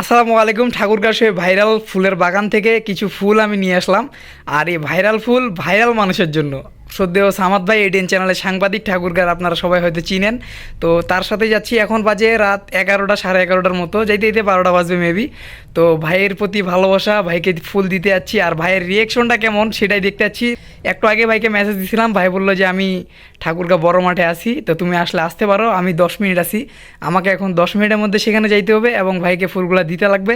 আসসালামু আলাইকুম, ঠাকুর সে ভাইরাল ফুলের বাগান থেকে কিছু ফুল আমি নিয়ে আসলাম। আর এই ভাইরাল ফুল ভাইরাল মানুষের জন্য। শ্রদ্ধেয় সামাদ ভাই এডিএন চ্যানেলের সাংবাদিক ঠাকুরগার আপনারা সবাই হয়তো চিনেন। তো তার সাথে যাচ্ছি এখন বাজে রাত এগারোটা সাড়ে এগারোটার মতো যাইতে যেতে বারোটা বাজবে মেবি তো ভাইয়ের প্রতি ভালোবাসা, ভাইকে ফুল দিতে যাচ্ছি, আর ভাইয়ের রিয়েকশনটা কেমন সেটাই দেখতে যাচ্ছি। একটু আগে ভাইকে মেসেজ দিছিলাম, ভাই বলল যে, আমি ঠাকুরগা বড় মাঠে আসি তো তুমি আসলে আসতে পারো, আমি দশ মিনিট আসি আমাকে এখন দশ মিনিটের মধ্যে সেখানে যাইতে হবে এবং ভাইকে ফুলগুলো দিতে লাগবে।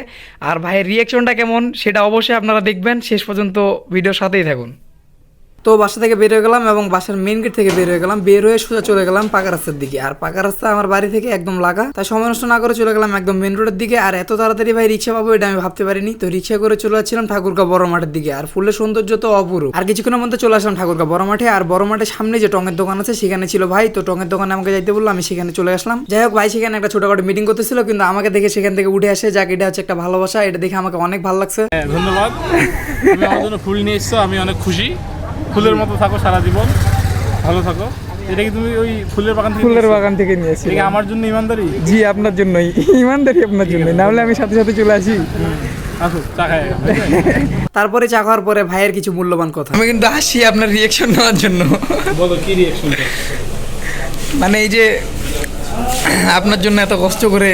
আর ভাইয়ের রিয়েকশনটা কেমন সেটা অবশ্যই আপনারা দেখবেন। শেষ পর্যন্ত ভিডিওর সাথেই থাকুন। তো বাসা থেকে বের হয়ে গেলাম এবং বাসার মেন গেট থেকে বের হয়ে গেলাম। বের হয়ে সোজা চলে গেলাম পাকা রাস্তার দিকে। আর পাকা রাস্তা আমার বাড়ি থেকে একদম লাগা। তাই সময় নষ্ট না করে চলে গেলাম একদম মেন রোডের দিকে। আর এত তাড়াতাড়ি ভাই রিক্সা পাবো এটা আমি ভাবতে পারিনি। তো রিক্সা করে চলে যাচ্ছিলাম ঠাকুরগা বড় মাঠের দিকে। আর ফুলের সৌন্দর্য তো অপূর্ব আর কিছুক্ষণের মধ্যে চলে আসলাম ঠাকুরগা বড় মাঠে। আর বড় মাঠের সামনে যে টঙের দোকান আছে, সেখানে ছিল ভাই। তো টঙের দোকানে আমাকে যাইতে বলল, আমি সেখানে চলে আসলাম। যাই হোক ভাই, সেখানে একটা ছোটখাটো মিটিং করতেছিল, কিন্তু আমাকে দেখে সেখান থেকে উঠে আসে, যাক, এটা হচ্ছে একটা ভালোবাসা। এটা দেখে আমাকে অনেক ভালো লাগছে। হ্যাঁ ধন্যবাদ। ফুল নিয়ে এসছো, আমি অনেক খুশি। ফুলের মতো থাকো সারা জীবন। ভালো থাকো। এটা কি তুমি ওই ফুলের বাগান থেকে ফুলের বাগান থেকে নিয়েছি এটা আমার জন্য ইমানদারি? জি আপনার জন্যই। ইমানদারি আপনার জন্যই। না হলে আমি সাথে সাথে চলে আসি। আসো চা খাই তারপরে চা খাওয়ার পরে ভাইয়ের কিছু মূল্যবান কথা। আমি কিন্তু আসি আপনার রিয়েকশন নেওয়ার জন্য। বলো কি রিয়াকশনটা মানে এই যে আপনার জন্য এত কষ্ট করে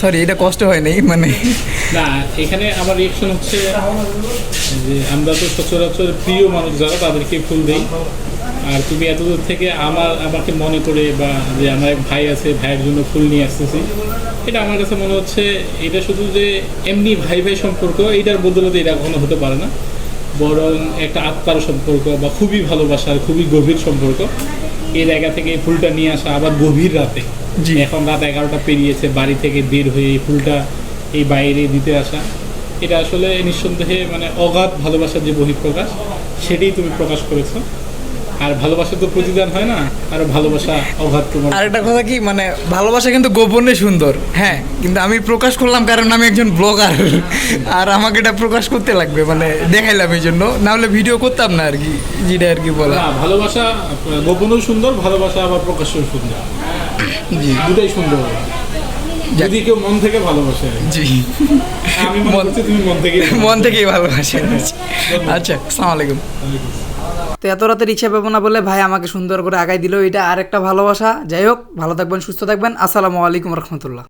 সরি এটা কষ্ট হয় নাই মানে। না, এখানে আমার রিয়াকশন হচ্ছে যে আমরা তো সচরাচর প্রিয় মানুষ, যারা তাদেরকে ফুল দেই। আর তুমি এতদূর থেকে আমার, আমাকে মনে করে বা যে আমার এক ভাই আছে, ভাইয়ের জন্য ফুল নিয়ে আসতেছি। এটা আমার কাছে মনে হচ্ছে এটা শুধু যে এমনি ভাই ভাই সম্পর্ক, এইটার বদলতে এটা কখনো হতে পারে না। বরং একটা আত্মার সম্পর্ক বা খুবই ভালোবাসার, খুবই গভীর সম্পর্ক। এই জায়গা থেকে ফুলটা নিয়ে আসা আবার গভীর রাতে। জি। এখন রাত এগারোটা পেরিয়েছে বাড়ি থেকে বের হয়ে এই ফুলটা এই বাইরে দিতে আসা। এটা আসলে নিঃসন্দেহে মানে অগাধ ভালোবাসার যে বহিঃপ্রকাশ সেটাই তুমি প্রকাশ করেছ। আর ভালোবাসা তো প্রতিদান হয় না আর ভালোবাসা অগাধ তোমার। আরেকটা কথা কি মানে ভালোবাসা কিন্তু গোপনে সুন্দর। হ্যাঁ কিন্তু আমি প্রকাশ করলাম কারণ আমি একজন ব্লগার। আর আমাকে এটা প্রকাশ করতে লাগবে মানে দেখাইলাম এই জন্য। না হলে ভিডিও করতাম না আর কি যেটা আর কি বলা। ভালোবাসা গোপনেও সুন্দর ভালোবাসা আবার প্রকাশেও সুন্দর। জি। দুটাই সুন্দর। যদি কেউ মন থেকে ভালোবাসে। জি। আমি মন- তুমি মন থেকে মন থেকেই ভালোবাসে। আচ্ছা আসসালামু আলাইকুম। তো এত রাতের ইচ্ছা পাবো না বলে ভাই আমাকে সুন্দর করে আগাই দিল এটা আরেকটা ভালোবাসা। যাই হোক ভালো থাকবেন সুস্থ থাকবেন। আসসালামু আলাইকুম রহমতুল্লাহ।